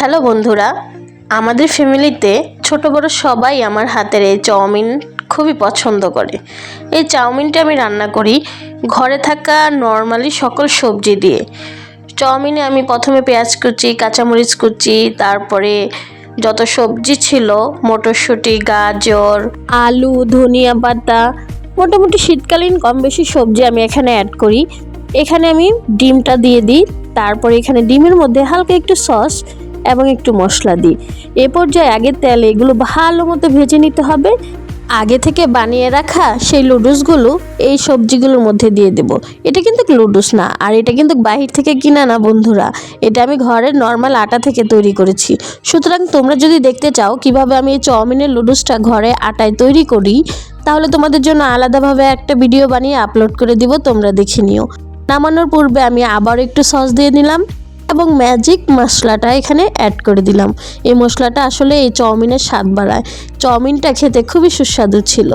Hello বন্ধুরা, আমাদের ফ্যামিলিতে ছোট বড় সবাই আমার হাতের এই চাউমিন খুবই পছন্দ করে। এই চাউমিনটা আমি রান্না করি ঘরে থাকা নর্মালি সকল সবজি দিয়ে। চাউমিনে আমি প্রথমে পেঁয়াজ কুচি, কাঁচামরিচ কুচি, তারপরে যত সবজি ছিল, মটরশুঁটি, গাজর, আলু, ধনিয়া পাতা, মোটামুটি শীতকালীন কম বেশি সবজি আমি এখানে অ্যাড করি। এখানে আমি ডিমটা দিয়ে দিই, তারপরে এখানে ডিমের মধ্যে হালকা একটু সস এবং একটু মশলা দিই। এ পর্যায়ে আগে তেল এগুলো ভালো মতো ভেজে নিতে হবে। আগে থেকে বানিয়ে রাখা সেই লুডুসগুলো এই সবজিগুলোর মধ্যে দিয়ে দেব। এটা কিন্তু লুডুস না, আর এটা কিন্তু বাহির থেকে কিনা না বন্ধুরা। এটা আমি ঘরের নর্মাল আটা থেকে তৈরি করেছি। সুতরাং তোমরা যদি দেখতে চাও কীভাবে আমি এই চাউমিনের লুডুসটা ঘরে আটায় তৈরি করি, তাহলে তোমাদের জন্য আলাদাভাবে একটা ভিডিও বানিয়ে আপলোড করে দিব, তোমরা দেখে নিও। নামানোর পূর্বে আমি আবার একটু সস দিয়ে নিলাম। এবং ম্যাজিক মশলাটা এখানে অ্যাড করে দিলাম। এই মশলাটা আসলে এই চাউমিনের স্বাদ বাড়ায়। চাউমিনটা খেতে খুবই সুস্বাদু ছিল।